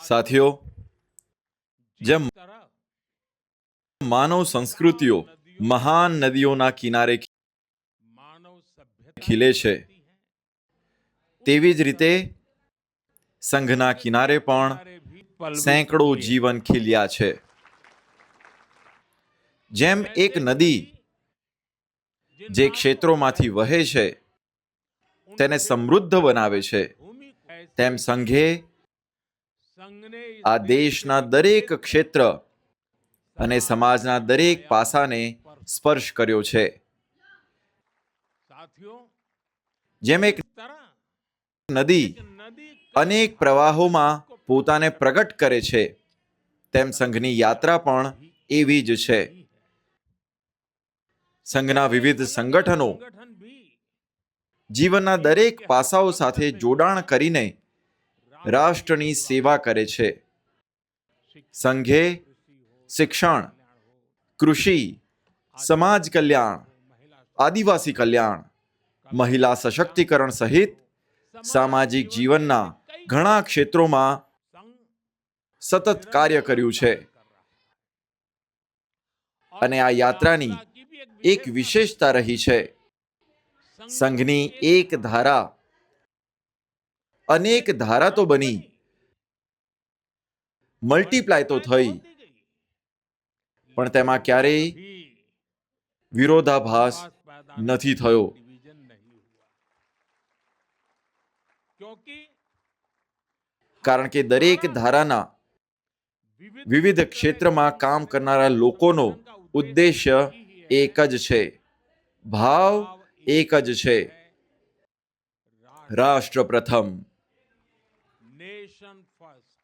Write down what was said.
સાથીઓ, જેમ માનવ સંસ્કૃતિઓ મહાન નદીઓના કિનારે ખીલે છે, તેવી જ રીતે સંઘના કિનારે પણ સેંકડો જીવન ખીલ્યા છે. જેમ એક નદી જે ક્ષેત્રોમાંથી વહે છે, તેને સમૃદ્ધ બનાવે છે, તેમ સંઘે આ દેશના દરેક ક્ષેત્ર અને સમાજના દરેક પાસાને સ્પર્શ કર્યો છે. જેમ એક નદી અનેક પ્રવાહોમાં પોતાને પ્રગટ કરે છે તેમ સંઘની યાત્રા પણ એવી જ છે. સંઘના વિવિધ સંગઠનો જીવનના દરેક પાસાઓ સાથે જોડાણ કરીને રાષ્ટ્રની સેવા કરે છે. સંઘે શિક્ષણ, કૃષિ, સમાજ કલ્યાણ, આદિવાસી કલ્યાણ, મહિલા સશક્તિકરણ સહિત સામાજિક જીવનના ઘણા ક્ષેત્રોમાં સતત કાર્ય કર્યું છે. અને આ યાત્રાની એક વિશેષતા રહી છે. સંઘની એક ધારા અનેક ધારા તો બની મલ્ટીપ્લાય તો થઈ પણ તેમાં ક્યારેય વિરોધાભાસ નથી થયો કારણ કે દરેક ધારાના વિવિધ ક્ષેત્રમાં કામ કરનારા લોકોનો ઉદ્દેશ્ય એક જ છે ભાવ એક જ છે રાષ્ટ્ર પ્રથમ nation first.